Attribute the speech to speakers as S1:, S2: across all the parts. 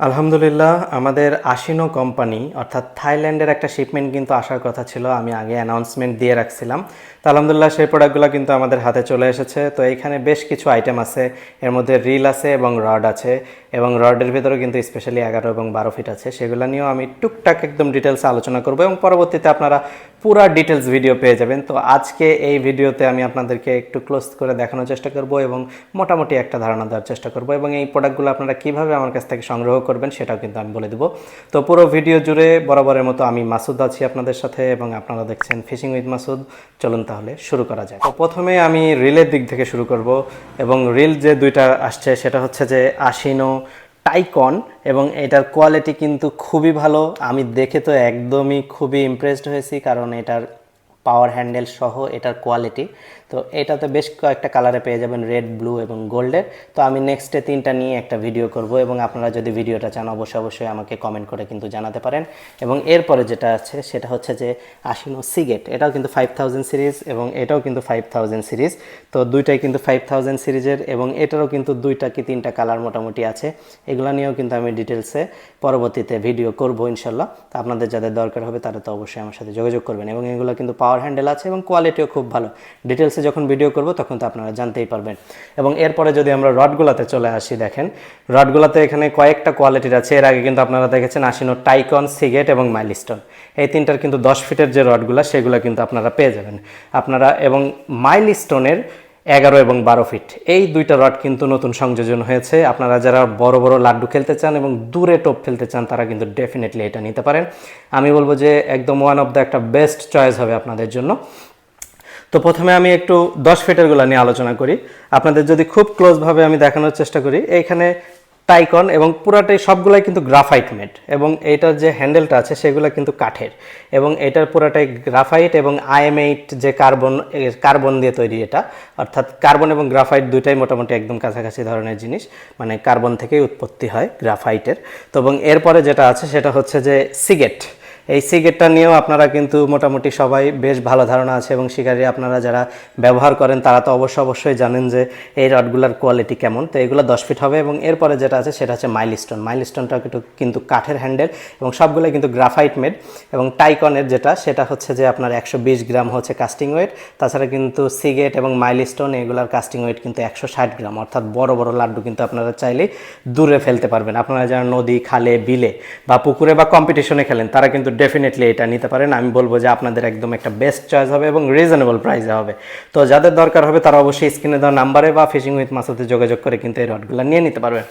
S1: আলহামদুলিল্লাহ, আমাদের আশিনো কোম্পানি, অর্থাৎ থাইল্যান্ডের একটা শিপমেন্ট কিন্তু আসার কথা ছিল, আমি আগে অ্যানাউন্সমেন্ট দিয়ে রাখছিলাম। তো আলহামদুলিল্লাহ, সেই প্রোডাক্টগুলো কিন্তু আমাদের হাতে চলে এসেছে। তো এইখানে বেশ কিছু আইটেম আছে, এর মধ্যে রিল আছে এবং রড আছে, এবং রডের ভেতরে কিন্তু স্পেশালি এগারো এবং বারো ফিট আছে। সেগুলো নিয়েও আমি টুকটাক একদম ডিটেলসে আলোচনা করব, এবং পরবর্তীতে আপনারা পুরা ডিটেলস ভিডিও পেয়ে যাবেন। তো আজকে এই ভিডিওতে আমি আপনাদেরকে একটু ক্লোজ করে দেখানোর চেষ্টা করব এবং মোটামুটি একটা ধারণা দেওয়ার চেষ্টা করব, এবং এই প্রোডাক্টগুলো আপনারা কীভাবে আমার কাছ থেকে সংগ্রহ করবেন, সেটাও কিন্তু আমি বলে দেবো। তো পুরো ভিডিও জুড়ে বরাবরের মতো আমি মাসুদ আছি আপনাদের সাথে এবং আপনারা দেখছেন ফিশিং উইথ মাসুদ। চলুন তাহলে শুরু করা যায় তো প্রথমে আমি রিলের দিক থেকে শুরু করব এবং রিল যে দুইটা আসছে, সেটা হচ্ছে যে আশিনো টাইকন এবং এটার কোয়ালিটি কিন্তু খুবই ভালো। আমি দেখে তো একদমই খুবই ইমপ্রেসড হয়েছি, কারণ এটার পাওয়ার হ্যান্ডেল সহ এটার কোয়ালিটি তো এটাতে বেশ কয়েকটা কালারে পেয়ে যাবেন রেড ব্লু এবং গোল্ডের তো আমি নেক্সটে তিনটা নিয়ে একটা ভিডিও করব এবং আপনারা যদি ভিডিওটা চান, অবশ্যই অবশ্যই আমাকে কমেন্ট করে কিন্তু জানাতে পারেন। এবং এরপরে যেটা আছে, সেটা হচ্ছে যে আশিনো সিগেট এটাও কিন্তু ফাইভ থাউজেন্ড সিরিজ এবং এটাও কিন্তু ফাইভ থাউজেন্ড সিরিজ তো দুইটাই কিন্তু ফাইভ থাউজেন্ড সিরিজের এবং এটারও কিন্তু দুইটা কি তিনটা কালার মোটামুটি আছে। এগুলো নিয়েও কিন্তু আমি ডিটেলসে পরবর্তীতে ভিডিও করব ইনশাল্লাহ তো আপনাদের যাদের দরকার হবে তারা তো অবশ্যই আমার সাথে যোগাযোগ করবেন এবং এগুলো কিন্তু পাওয়ার হ্যান্ডেল আছে এবং কোয়ালিটিও খুব ভালো। ডিটেলসে যখন ভিডিও করব, তখন তো আপনারা জানতেই পারবেন। এবং এরপরে যদি আমরা রডগুলাতে চলে আসি, দেখেন রডগুলাতে এখানে কয়েকটা কোয়ালিটির আছে। এর আগে কিন্তু আপনারা দেখেছেন আশিনো টাইকন সিগেট এবং মাইলস্টোন এই তিনটার কিন্তু দশ ফিটের যে রডগুলো সেগুলো কিন্তু আপনারা পেয়ে যাবেন। আপনারা এবং মাইলস্টোনের এগারো এবং বারো ফিট এই দুইটা রড কিন্তু নতুন সংযোজন হয়েছে। আপনারা যারা বড় বড় লাড্ডু খেলতে চান এবং দূরে টোপ ফেলতে চান, তারা কিন্তু ডেফিনেটলি এটা নিতে পারেন। আমি বলব যে, একদম ওয়ান অফ দ্য একটা বেস্ট চয়েস হবে আপনাদের জন্য। তো প্রথমে আমি একটু দশ ফিটেরগুলো নিয়ে আলোচনা করি। আপনাদের যদি খুব ক্লোজভাবে আমি দেখানোর চেষ্টা করি, এইখানে টাইকন এবং পুরাটাই সবগুলাই কিন্তু গ্রাফাইট মেড এবং এইটার যে হ্যান্ডেলটা আছে সেগুলো কিন্তু কাঠের এবং এটার পুরাটাই গ্রাফাইট এবং আইএমএইট যে কার্বন কার্বন দিয়ে তৈরি এটা। অর্থাৎ কার্বন এবং গ্রাফাইট দুইটাই মোটামুটি একদম কাছাকাছি ধরনের জিনিস মানে কার্বন থেকেই উৎপত্তি হয় গ্রাফাইটের তো এবং এরপরে যেটা আছে সেটা হচ্ছে যে সিগেট। এই সিগেটটা নিয়েও আপনারা কিন্তু মোটামুটি সবাই বেশ ভালো ধারণা আছে এবং শিকারি আপনারা যারা ব্যবহার করেন, তারা তো অবশ্য অবশ্যই জানেন যে এই রডগুলার কোয়ালিটি কেমন। তো এগুলো দশ ফিট হবে এবং এরপরে যেটা আছে সেটা হচ্ছে মাইলস্টোন মাইলস্টোনটা একটু কিন্তু কাঠের হ্যান্ডেল এবং সবগুলো কিন্তু গ্রাফাইট মেড এবং টাইকনের যেটা, সেটা হচ্ছে যে আপনার একশো বিশ গ্রাম হচ্ছে কাস্টিং ওয়েট তাছাড়া কিন্তু সিগেট এবং মাইলস্টোন এগুলার কাস্টিং ওয়েট কিন্তু একশো ষাট গ্রাম। অর্থাৎ বড় বড় লাড্ডু কিন্তু আপনারা চাইলেই দূরে ফেলতে পারবেন। আপনারা যারা নদী, খালে, বিলে বা পুকুরে বা কম্পিটিশনে খেলেন, তারা কিন্তু ডেফিনেটলি এটা নিতে পারেন। আমি বলব যে আপনাদের একদম একটা বেস্ট চয়েস হবে এবং রিজনেবল প্রাইসে হবে। তো যাদের দরকার হবে তারা অবশ্যই স্ক্রিনে দেওয়া নাম্বারে বা ফিশিং উইথ মাসুতে যোগাযোগ করে কিন্তু এই রডগুলো নিয়ে নিতে পারবেন।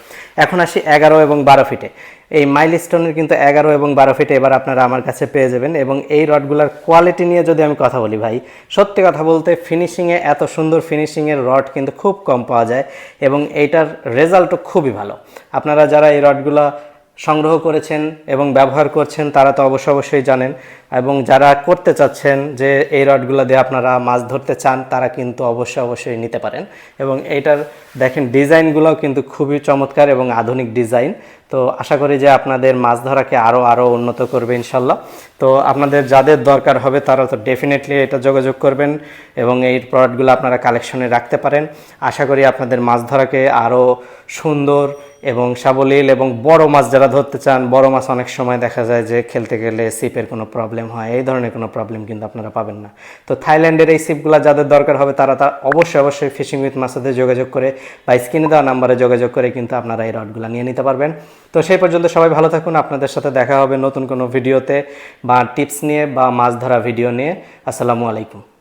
S1: এখন আসি এগারো এবং বারো ফিটে এই মাইলস্টোনের কিন্তু এগারো এবং বারো ফিটে এবার আপনারা আমার কাছে পেয়ে যাবেন এবং এই রডগুলোর কোয়ালিটি নিয়ে যদি আমি কথা বলি ভাই, সত্যি কথা বলতে ফিনিশিংয়ে এত সুন্দর ফিনিশিংয়ের রড কিন্তু খুব কম পাওয়া যায় এবং এইটার রেজাল্টও খুবই ভালো। আপনারা যারা এই রডগুলো সংগ্রহ করেছেন এবং ব্যবহার করছেন, তারা তো অবশ্য অবশ্যই জানেন। এবং যারা করতে চাচ্ছেন যে এই রডগুলো দিয়ে আপনারা মাছ ধরতে চান, তারা কিন্তু অবশ্যই অবশ্যই নিতে পারেন। এবং এইটার দেখেন, ডিজাইনগুলোও কিন্তু খুবই চমৎকার এবং আধুনিক ডিজাইন। তো আশা করি যে আপনাদের মাছ ধরাকে আরও আরও উন্নত করবে ইনশাল্লাহ। তো আপনাদের যাদের দরকার হবে, তারা তো ডেফিনেটলি এটা যোগাযোগ করবেন এবং এই প্রোডাক্টগুলো আপনারা কালেকশনে রাখতে পারেন। আশা করি আপনাদের মাছ ধরাকে আরও সুন্দর এবং সাবলীল এবং বড় মাছ যারা ধরতে চান, বড় মাছ অনেক সময় দেখা যায় যে খেলতে গেলে সিপের কোনো প্রবলেম হয়। এই ধরনের কোনো প্রবলেম কিন্তু আপনারা পাবেন না। তো থাইল্যান্ডের এই সিপগুলো যাদের দরকার হবে, তারা তার অবশ্যই অবশ্যই ফিশিং উইথ মাছাতে যোগাযোগ করে বা স্ক্রিনে দেওয়া নাম্বারে যোগাযোগ করে কিন্তু আপনারা এই রডগুলো নিয়ে নিতে পারবেন। তো সেই পর্যন্ত সবাই ভালো থাকুন। আপনাদের সাথে দেখা হবে নতুন কোনো ভিডিওতে বা টিপস নিয়ে বা মাছ ধরা ভিডিও নিয়ে। আসসালামু আলাইকুম।